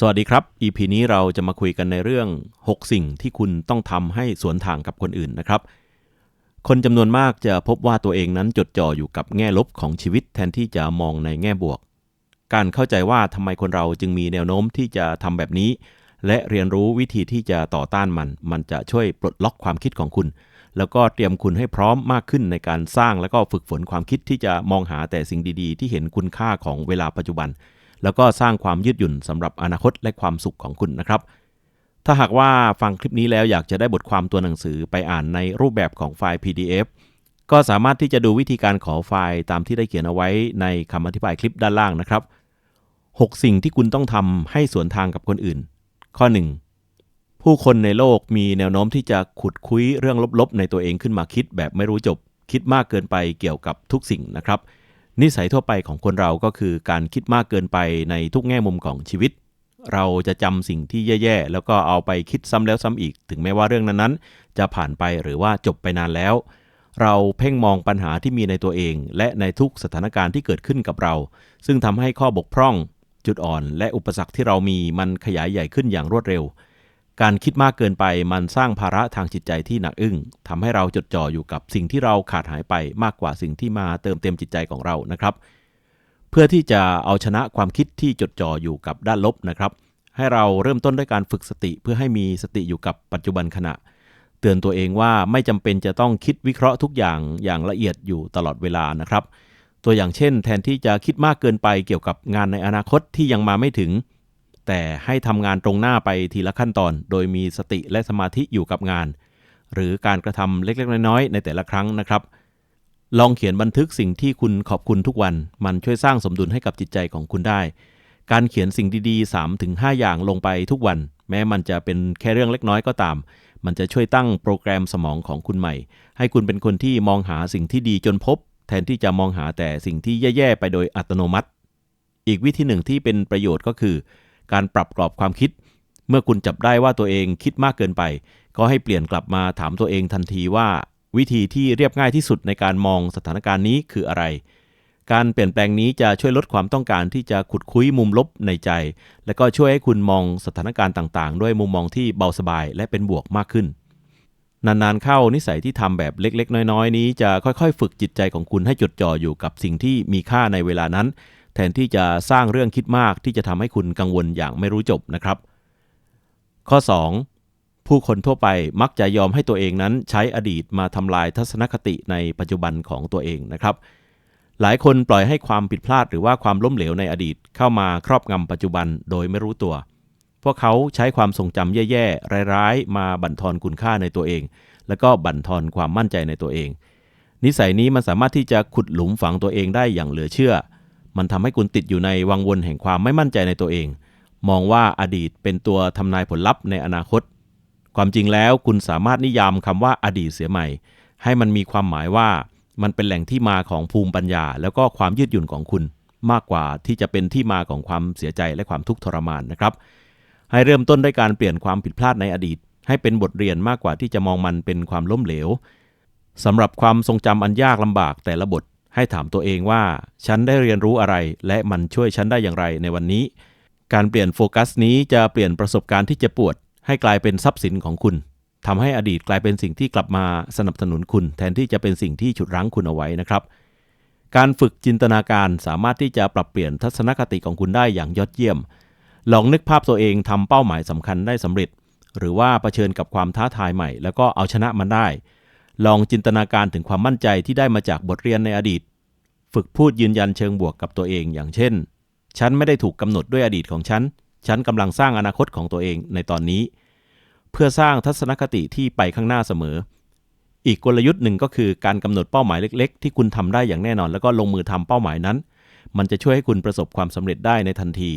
สวัสดีครับ EP นี้เราจะมาคุยกันในเรื่อง 6 สิ่งที่คุณต้องทำให้สวนทางกับคนอื่นนะครับ คนจำนวนมากจะพบว่าตัวเองนั้นจดจ่ออยู่กับแง่ลบของชีวิตแทนที่จะมองในแง่บวก การเข้าใจว่าทำไมคนเราจึงมีแนวโน้มที่จะทำแบบนี้ และเรียนรู้วิธีที่จะต่อต้านมัน มันจะช่วยปลดล็อกความคิดของคุณ แล้วก็เตรียมคุณให้พร้อมมากขึ้นในการสร้าง แล้วก็ฝึกฝนความคิดที่จะมองหาแต่สิ่งดี ๆ ที่เห็นคุณค่าของเวลาปัจจุบัน แล้วก็สร้างความยืดหยุ่นสำหรับอนาคตและความสุขของคุณนะครับ ถ้าหากว่าฟังคลิปนี้แล้วอยากจะได้บทความตัวหนังสือไปอ่านในรูปแบบของไฟล์ PDF ก็สามารถที่จะดูวิธีการขอไฟล์ตามที่ได้เขียนเอาไว้ในคำอธิบายคลิปด้านล่างนะครับ 6 สิ่งที่คุณต้องทำให้สวนทางกับคนอื่น ข้อ 1 ผู้คนในโลกมีแนวโน้มที่จะขุดคุยเรื่องลบๆ ในตัวเองขึ้นมาคิดแบบไม่รู้จบ คิดมากเกินไปเกี่ยวกับทุกสิ่งนะครับ นิสัยทั่วไปของคนเราก็คือการคิดมากเกินไปในทุกแง่มุมของชีวิต เราจะจำสิ่งที่แย่ๆ แล้วก็เอาไปคิดซ้ำแล้วซ้ำอีก ถึงแม้ว่าเรื่องนั้นๆ จะผ่านไปหรือว่าจบไปนานแล้ว เราเพ่งมองปัญหาที่มีในตัวเอง และในทุกสถานการณ์ที่เกิดขึ้นกับเรา ซึ่งทำให้ข้อบกพร่อง จุดอ่อน และอุปสรรคที่เรามีมันขยายใหญ่ขึ้นอย่างรวดเร็ว การคิดมากเกินไปมันสร้างภาระทางจิตใจที่หนักอึ้งทำให้เราจดจ่ออยู่กับสิ่งที่เราขาดหายไปมากกว่าสิ่งที่มาเติมเต็มจิตใจของเรานะครับ เพื่อที่จะเอาชนะความคิดที่จดจ่ออยู่กับด้านลบนะครับ ให้เราเริ่มต้นด้วยการฝึกสติ เพื่อให้มีสติอยู่กับปัจจุบันขณะ เตือนตัวเองว่าไม่จำเป็นจะต้องคิดวิเคราะห์ทุกอย่างอย่างละเอียดอยู่ตลอดเวลานะครับ ตัวอย่างเช่น แทนที่จะคิดมากเกินไปเกี่ยวกับงานในอนาคตที่ยังมาไม่ถึง แต่ให้ทำงานตรงหน้าไปทีละขั้นตอน โดยมีสติและสมาธิอยู่กับงาน หรือการกระทำเล็กๆ น้อยๆ ในแต่ละครั้งนะครับ ลองเขียนบันทึกสิ่งที่คุณขอบคุณทุกวัน มันช่วยสร้างสมดุลให้กับจิตใจของคุณได้ การเขียนสิ่งดีๆ 3-5 อย่างลงไปทุกวัน แม้มันจะเป็นแค่เรื่องเล็กน้อยก็ตาม มันจะช่วยตั้งโปรแกรมสมองของคุณใหม่ ให้คุณเป็นคนที่มองหาสิ่งที่ดีจนพบ แทนที่จะมองหาแต่สิ่งที่แย่ๆไปโดยอัตโนมัติ อีกวิธีหนึ่งที่เป็นประโยชน์ก็คือ การปรับกรอบความคิด เมื่อคุณจับได้ว่าตัวเองคิดมากเกินไป ก็ให้เปลี่ยนกลับมาถามตัวเองทันทีว่า วิธีที่เรียบง่ายที่สุดในการมองสถานการณ์นี้คืออะไร การเปลี่ยนแปลงนี้จะช่วยลดความต้องการที่จะขุดคุยมุมลบในใจ และก็ช่วยให้คุณมองสถานการณ์ต่างๆ ด้วยมุมมองที่เบาสบายและเป็นบวกมากขึ้นนานๆเข้านิสัยที่ทำแบบเล็กๆ น้อยๆ นี้จะค่อยๆ ฝึกจิตใจของคุณให้จดจ่ออยู่กับสิ่งที่มีค่าในเวลานั้น แทนที่จะสร้างเรื่องคิดมากที่จะทำให้คุณกังวลอย่างไม่รู้จบนะครับ ข้อ 2 ผู้คนทั่วไปมักจะยอมให้ตัวเองนั้นใช้อดีตมาทำลายทัศนคติในปัจจุบันของตัวเองนะครับ หลายคนปล่อยให้ความผิดพลาดหรือว่าความล้มเหลวในอดีตเข้ามาครอบงำปัจจุบันโดยไม่รู้ตัว พวกเขาใช้ความทรงจำแย่ๆร้ายๆ มาบั่นทอนคุณค่าในตัวเอง แล้วก็บั่นทอนความมั่นใจในตัวเอง นิสัยนี้มันสามารถที่จะขุดหลุมฝังตัวเองได้อย่างเหลือเชื่อ มันทำให้คุณติดอยู่ในวังวนแห่งความไม่มั่นใจในตัวเอง มองว่าอดีตเป็นตัวทำนายผลลัพธ์ในอนาคต ความจริงแล้วคุณสามารถนิยามคำว่าอดีตเสียใหม่ ให้มันมีความหมายว่ามันเป็นแหล่งที่มาของภูมิปัญญา แล้วก็ความยืดหยุ่นของคุณ มากกว่าที่จะเป็นที่มาของความเสียใจและความทุกข์ทรมานนะครับ ให้เริ่มต้นด้วยการเปลี่ยนความผิดพลาดในอดีต ให้เป็นบทเรียนมากกว่าที่จะมองมันเป็นความล้มเหลวสำหรับความทรงจำอันยากลำบากแต่ละบท ให้ถามตัวเองว่า ฉันได้เรียนรู้อะไร และมันช่วยฉันได้อย่างไรในวันนี้ การเปลี่ยนโฟกัสนี้จะเปลี่ยนประสบการณ์ที่เจ็บปวด ให้กลายเป็นทรัพย์สินของคุณทำให้อดีตกลายเป็นสิ่งที่กลับมาสนับสนุนคุณ แทนที่จะเป็นสิ่งที่ฉุดรั้งคุณเอาไว้นะครับ การฝึกจินตนาการสามารถที่จะปรับเปลี่ยนทัศนคติของคุณได้อย่างยอดเยี่ยม ลองนึกภาพตัวเองทำเป้าหมายสำคัญได้สำเร็จ หรือว่าเผชิญกับความท้าทายใหม่ แล้วก็เอาชนะมันได้ ลองจินตนาการถึงความมั่นใจที่ได้มาจากบทเรียนในอดีต ฝึกพูดยืนยันเชิงบวกกับตัวเองอย่างเช่น ฉันไม่ได้ถูกกำหนดด้วยอดีตของฉัน ฉันกำลังสร้างอนาคตของตัวเองในตอนนี้ เพื่อสร้างทัศนคติที่ไปข้างหน้าเสมอ อีกกลยุทธ์หนึ่งก็คือการกำหนดเป้าหมายเล็ก ๆ ที่คุณทำได้อย่างแน่นอน แล้วก็ลงมือทำเป้าหมายนั้น มันจะช่วยให้คุณประสบความสำเร็จได้ในทันที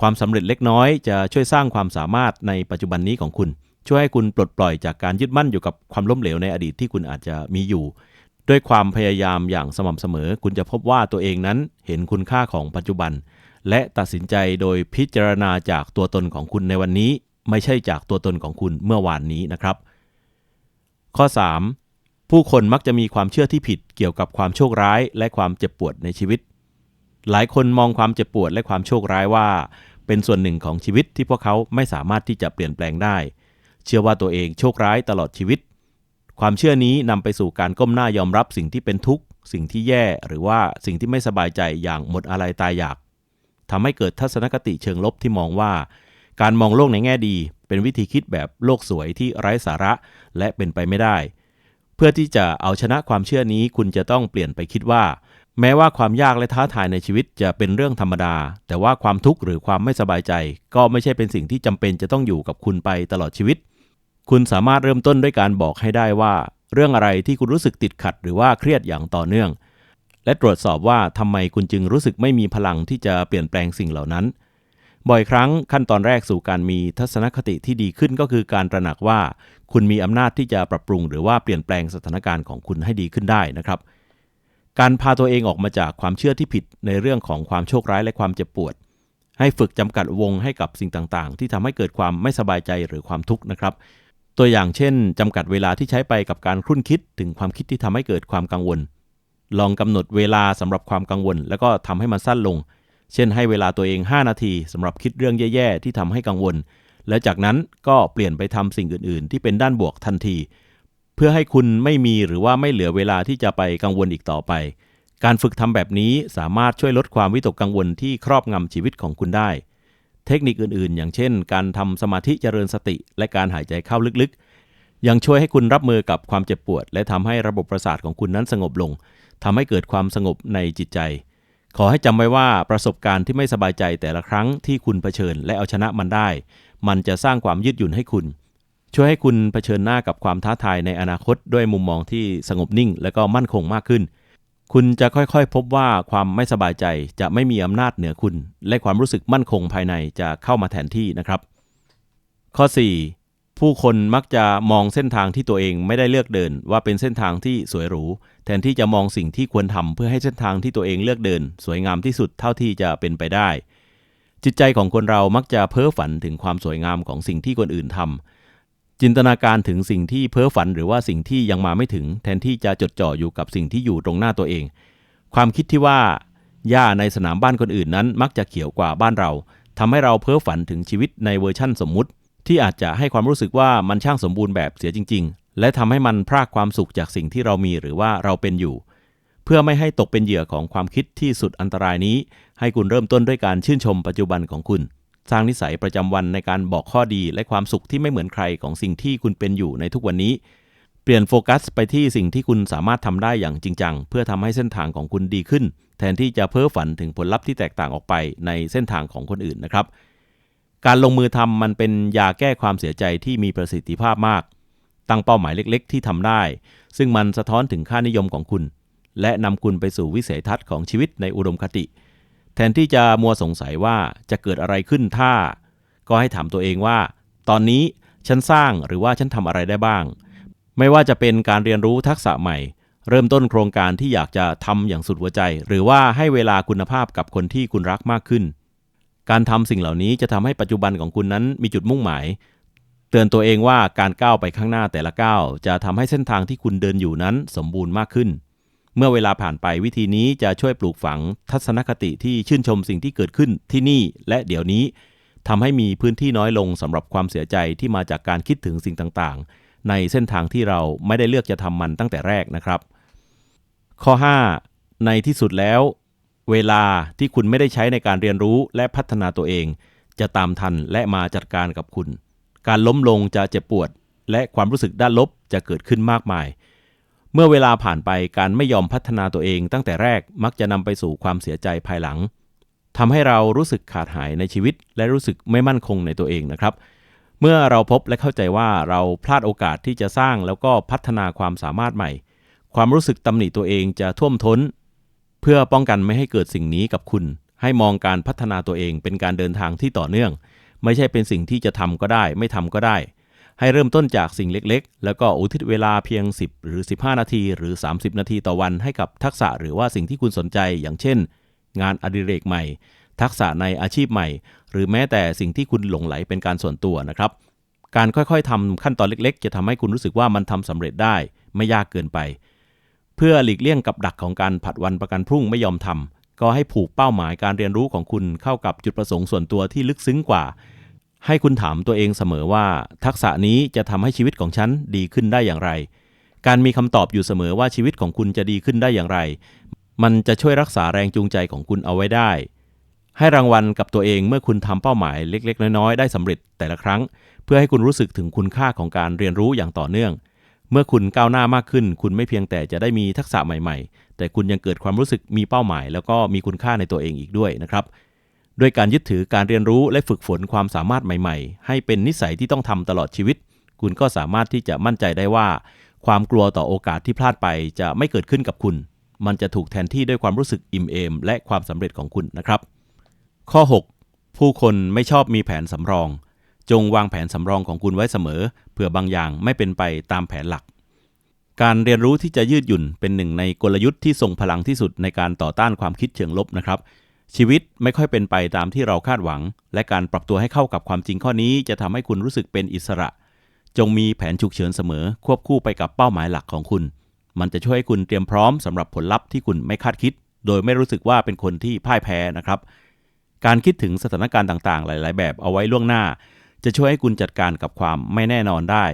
ความสำเร็จเล็กน้อยจะช่วยสร้างความสามารถในปัจจุบันนี้ของคุณ ช่วยให้คุณปลดปล่อยจากการยึดมั่นอยู่กับความล้มเหลวในอดีตที่คุณอาจจะมีอยู่ ด้วยความพยายามอย่างสม่ำเสมอ คุณจะพบว่าตัวเองนั้นเห็นคุณค่าของปัจจุบัน และตัดสินใจโดยพิจารณาจากตัวตนของคุณในวันนี้ ไม่ใช่จากตัวตนของคุณเมื่อวานนี้นะครับ ข้อ 3. ผู้คนมักจะมีความเชื่อที่ผิดเกี่ยวกับความโชคร้ายและความเจ็บปวดในชีวิต หลายคนมองความเจ็บปวดและความโชคร้ายว่า เป็นส่วนหนึ่งของชีวิตที่พวกเขาไม่สามารถที่จะเปลี่ยนแปลงได้ เชื่อว่าตัวเองโชคร้ายตลอดชีวิต ความเชื่อนี้นำไปสู่การก้มหน้ายอมรับสิ่งที่เป็นทุกข์ สิ่งที่แย่หรือว่าสิ่งที่ไม่สบายใจอย่างหมดอะไรตายอยากทำให้เกิดทัศนคติเชิงลบที่มองว่า การมองโลกในแง่ดี เป็นวิธีคิดแบบโลกสวยที่ไร้สาระและเป็นไปไม่ได้ เพื่อที่จะเอาชนะความเชื่อนี้คุณจะต้องเปลี่ยนไปคิดว่า แม้ว่าความยากและท้าทายในชีวิตจะเป็นเรื่องธรรมดา แต่ว่าความทุกข์หรือความไม่สบายใจ ก็ไม่ใช่เป็นสิ่งที่จำเป็นจะต้องอยู่กับคุณไปตลอดชีวิต คุณสามารถเริ่มต้นด้วยการบอกให้ได้ว่า เรื่องอะไรที่คุณรู้สึกติดขัดหรือว่าเครียดอย่างต่อเนื่อง และตรวจสอบว่าทำไมคุณจึงรู้สึกไม่มีพลังที่จะเปลี่ยนแปลงสิ่งเหล่านั้น บ่อยครั้งขั้นตอนแรกสู่การมีทัศนคติที่ดีขึ้นก็คือการตระหนักว่า คุณมีอำนาจที่จะปรับปรุง หรือว่าเปลี่ยนแปลงสถานการณ์ของคุณให้ดีขึ้นได้นะครับ การพาตัวเองออกมาจากความเชื่อที่ผิดในเรื่องของความโชคร้ายและความเจ็บปวด ให้ฝึกจำกัดวงให้กับสิ่งต่างๆ ที่ทำให้เกิดความไม่สบายใจหรือความทุกข์นะครับ ตัวอย่างเช่น จำกัดเวลาที่ใช้ไปกับการครุ่นคิดถึงความคิดที่ทำให้เกิดความกังวล ลองกำหนดเวลาสำหรับความกังวล แล้วก็ทำให้มันสั้นลง เช่นให้เวลาตัวเอง 5 นาทีสำหรับคิดเรื่องแย่ๆ ที่ทำให้กังวล และจากนั้นก็เปลี่ยนไปทำสิ่งอื่นๆ ที่เป็นด้านบวกทันที เพื่อให้คุณไม่มีหรือว่าไม่เหลือเวลาที่จะไปกังวลอีกต่อไป การฝึกทำแบบนี้สามารถช่วยลดความวิตกกังวลที่ครอบงำชีวิตของคุณได้ เทคนิคอื่นๆ อย่างเช่น การทำสมาธิเจริญสติ และการหายใจเข้าลึกๆ ยังช่วยให้คุณรับมือกับความเจ็บปวด และทำให้ระบบประสาทของคุณนั้นสงบลงทำให้เกิดความสงบในจิตใจ ขอให้จำไว้ว่าประสบการณ์ที่ไม่สบายใจแต่ละครั้งที่คุณเผชิญและเอาชนะมันได้ มันจะสร้างความยืดหยุ่นให้คุณ ช่วยให้คุณเผชิญหน้ากับความท้าทายในอนาคตด้วยมุมมองที่สงบนิ่ง และก็มั่นคงมากขึ้น คุณจะค่อยๆ พบว่าความไม่สบายใจจะไม่มีอำนาจเหนือคุณ และความรู้สึกมั่นคงภายในจะเข้ามาแทนที่นะครับ ข้อ 4 ผู้คนมักจะมองเส้นทางที่ตัวเองไม่ได้เลือกเดิน ว่าเป็นเส้นทางที่สวยหรูแทนที่จะมองสิ่งที่ควรทำเพื่อให้เส้นทางที่ตัวเองเลือกเดิน สวยงามที่สุดเท่าที่จะเป็นไปได้ จิตใจของคนเรามักจะเพ้อฝันถึงความสวยงามของสิ่งที่คนอื่นทำ จินตนาการถึงสิ่งที่เพ้อฝันหรือว่าสิ่งที่ยังมาไม่ถึง แทนที่จะจดจ่ออยู่กับสิ่งที่อยู่ตรงหน้าตัวเอง ความคิดที่ว่าหญ้าในสนามบ้านคนอื่นนั้น มักจะเขียวกว่าบ้านเราทำให้เราเพ้อฝันถึงชีวิตในเวอร์ชั่นสมมุติ ที่อาจจะให้ความรู้สึกว่ามันช่างสมบูรณ์แบบเสียจริง ๆ และทำให้มันพรากความสุขจากสิ่งที่เรามีหรือว่าเราเป็นอยู่ เพื่อไม่ให้ตกเป็นเหยื่อของความคิดที่สุดอันตรายนี้ ให้คุณเริ่มต้นด้วยการชื่นชมปัจจุบันของคุณ สร้างนิสัยประจำวันในการบอกข้อดีและความสุขที่ไม่เหมือนใครของสิ่งที่คุณเป็นอยู่ในทุกวันนี้ เปลี่ยนโฟกัสไปที่สิ่งที่คุณสามารถทำได้อย่างจริงจัง เพื่อทำให้เส้นทางของคุณดีขึ้น แทนที่จะเพ้อฝันถึงผลลัพธ์ที่แตกต่างออกไปในเส้นทางของคนอื่นนะครับ การลงมือทำมันเป็นยาแก้ความเสียใจที่มีประสิทธิภาพมาก ตั้งเป้าหมายเล็ก ๆ ที่ทำได้ ซึ่งมันสะท้อนถึงค่านิยมของคุณ และนำคุณไปสู่วิสัยทัศน์ของชีวิตในอุดมคติ แทนที่จะมัวสงสัยว่าจะเกิดอะไรขึ้นถ้า ก็ให้ถามตัวเองว่า ตอนนี้ฉันสร้างหรือว่าฉันทำอะไรได้บ้าง ไม่ว่าจะเป็นการเรียนรู้ทักษะใหม่ เริ่มต้นโครงการที่อยากจะทำอย่างสุดหัวใจ หรือว่าให้เวลาคุณภาพกับคนที่คุณรักมากขึ้น การทำสิ่งเหล่านี้จะทำให้ปัจจุบันของคุณนั้นมีจุดมุ่งหมาย เตือนตัวเองว่าการก้าวไปข้างหน้าแต่ละก้าวจะทำให้เส้นทางที่คุณเดินอยู่นั้นสมบูรณ์มากขึ้น เมื่อเวลาผ่านไปวิธีนี้จะช่วยปลูกฝังทัศนคติที่ชื่นชมสิ่งที่เกิดขึ้นที่นี่และเดี๋ยวนี้ทำให้มีพื้นที่น้อยลงสำหรับความเสียใจที่มาจากการคิดถึงสิ่งต่างๆ ในเส้นทางที่เราไม่ได้เลือกจะทำมันตั้งแต่แรกนะครับ ข้อ 5 ในที่สุดแล้ว เวลาที่คุณไม่ได้ใช้ในการเรียนรู้และพัฒนาตัวเอง จะตามทันและมาจัดการกับคุณ การล้มลงจะเจ็บปวด และความรู้สึกด้านลบจะเกิดขึ้นมากมาย เมื่อเวลาผ่านไปการไม่ยอมพัฒนาตัวเองตั้งแต่แรกมักจะนำไปสู่ความเสียใจภายหลังทำให้เรารู้สึกขาดหายในชีวิต และรู้สึกไม่มั่นคงในตัวเองนะครับ เมื่อเราพบและเข้าใจว่าเราพลาดโอกาสที่จะสร้างแล้วก็พัฒนาความสามารถใหม่ ความรู้สึกตำหนิตัวเองจะท่วมท้น เพื่อป้องกันไม่ให้เกิดสิ่งนี้กับคุณ ให้มองการพัฒนาตัวเองเป็นการเดินทางที่ต่อเนื่อง ไม่ใช่เป็นสิ่งที่จะทำก็ได้ ไม่ทำก็ได้ ให้เริ่มต้นจากสิ่งเล็กๆ แล้วก็อุทิศเวลาเพียง 10 หรือ 15 นาที หรือ 30 นาทีต่อวันให้กับทักษะหรือว่าสิ่งที่คุณสนใจ อย่างเช่น งานอดิเรกใหม่ ทักษะในอาชีพใหม่ หรือแม้แต่สิ่งที่คุณหลงไหลเป็นการส่วนตัวนะครับ การค่อยๆทำขั้นตอนเล็กๆ จะทำให้คุณรู้สึกว่ามันทำสำเร็จได้ ไม่ยากเกินไป เพื่อหลีกเลี่ยงกับดักของการผัดวันประกันพรุ่งไม่ยอมทก็ให้ผูกเป้าหมายการเรียนรู้ของคุณเข้ากับจุดประสงค์ส่วนตัวที่ลึกซึ้งกว่า ให้คุณถามตัวเองเสมอว่า ทักษะนี้จะทำให้ชีวิตของฉันดีขึ้นได้อย่างไร การมีคำตอบอยู่เสมอว่าชีวิตของคุณจะดีขึ้นได้อย่างไร มันจะช่วยรักษาแรงจูงใจของคุณเอาไว้ได้ ให้รางวัลกับตัวเองเมื่อคุณทำเป้าหมายเล็ก ๆ น้อยๆได้สำเร็จแต่ละครั้ง เพื่อให้คุณรู้สึกถึงคุณค่าของการเรียนรู้อย่างต่อเนื่อง เมื่อคุณก้าวหน้ามากขึ้น คุณไม่เพียงแต่จะได้มีทักษะใหม่ ๆ แต่คุณยังเกิดความรู้สึกมีเป้าหมาย แล้วก็มีคุณค่าในตัวเองอีกด้วยนะครับ ด้วยการยึดถือการเรียนรู้และฝึกฝนความสามารถใหม่ๆ ให้เป็นนิสัยที่ต้องทำตลอดชีวิต คุณก็สามารถที่จะมั่นใจได้ว่า ความกลัวต่อโอกาสที่พลาดไปจะไม่เกิดขึ้นกับคุณ มันจะถูกแทนที่ด้วยความรู้สึกอิ่มเอม และความสำเร็จของคุณนะครับ ข้อ 6 ผู้คนไม่ชอบมีแผนสำรอง จงวางแผนสำรองของคุณไว้เสมอเผื่อบางอย่างไม่เป็นไปตามแผนหลักการเรียนรู้ที่จะยืดหยุ่นเป็นหนึ่งในกลยุทธ์ที่ทรงพลังที่สุดในการต่อต้านความคิดเชิงลบนะครับ ชีวิตไม่ค่อยเป็นไปตามที่เราคาดหวัง และการปรับตัวให้เข้ากับความจริงข้อนี้ จะทำให้คุณรู้สึกเป็นอิสระ จงมีแผนฉุกเฉินเสมอ ควบคู่ไปกับเป้าหมายหลักของคุณ มันจะช่วยให้คุณเตรียมพร้อมสำหรับผลลัพธ์ที่คุณไม่คาดคิด โดยไม่รู้สึกว่าเป็นคนที่พ่ายแพ้นะครับ การคิดถึงสถานการณ์ต่างๆ หลาย ๆ แบบเอาไว้ล่วงหน้า จะช่วยให้คุณจัดการกับความไม่แน่นอนได้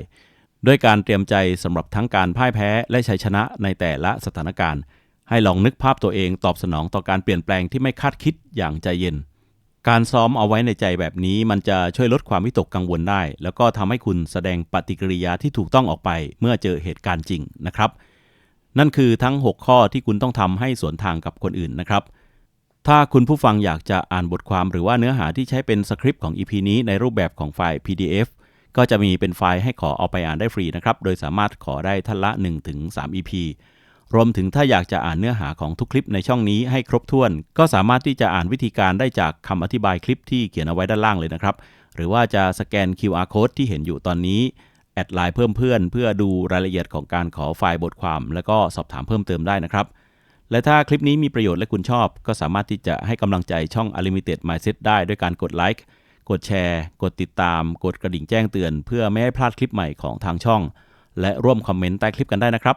ด้วยการเตรียมใจสำหรับทั้งการพ่ายแพ้ และชัยชนะในแต่ละสถานการณ์ ให้ลองนึกภาพตัวเองตอบสนองต่อการเปลี่ยนแปลงที่ไม่คาดคิดอย่างใจเย็น การซ้อมเอาไว้ในใจแบบนี้ มันจะช่วยลดความวิตกกังวลได้ แล้วก็ทำให้คุณแสดงปฏิกิริยาที่ถูกต้องออกไป เมื่อเจอเหตุการณ์จริงนะครับ นั่นคือทั้ง 6 ข้อที่คุณต้องทำให้สวนทางกับคนอื่นนะครับถ้าคุณผู้ฟังอยากจะอ่านบทความหรือว่าเนื้อหาที่ใช้เป็นสคริปต์ของ EP นี้ในรูปแบบของไฟล์ PDF ก็จะมีเป็นไฟล์ให้ขอเอาไปอ่านได้ฟรีนะครับ โดยสามารถขอได้ท่านละ 1-3 EP รวมถึงถ้าอยากจะอ่านเนื้อหาของทุกคลิปในช่องนี้ให้ครบถ้วน ก็สามารถที่จะอ่านวิธีการได้จากคำอธิบายคลิปที่เขียนเอาไว้ด้านล่างเลยนะครับ หรือว่าจะสแกน QR code ที่เห็นอยู่ตอนนี้แอดไลน์เพิ่มเพื่อนเพื่อดูรายละเอียดของการขอไฟล์บทความ แล้วก็สอบถามเพิ่มเติมได้นะครับ และถ้าคลิปนี้มีประโยชน์และคุณชอบ ก็สามารถที่จะให้กำลังใจช่อง Unlimited Mindset ได้ด้วยการกดไลค์กดแชร์ กดติดตาม กดกระดิ่งแจ้งเตือน เพื่อไม่ให้พลาดคลิปใหม่ของทางช่อง และร่วมคอมเมนต์ใต้คลิปกันได้นะครับ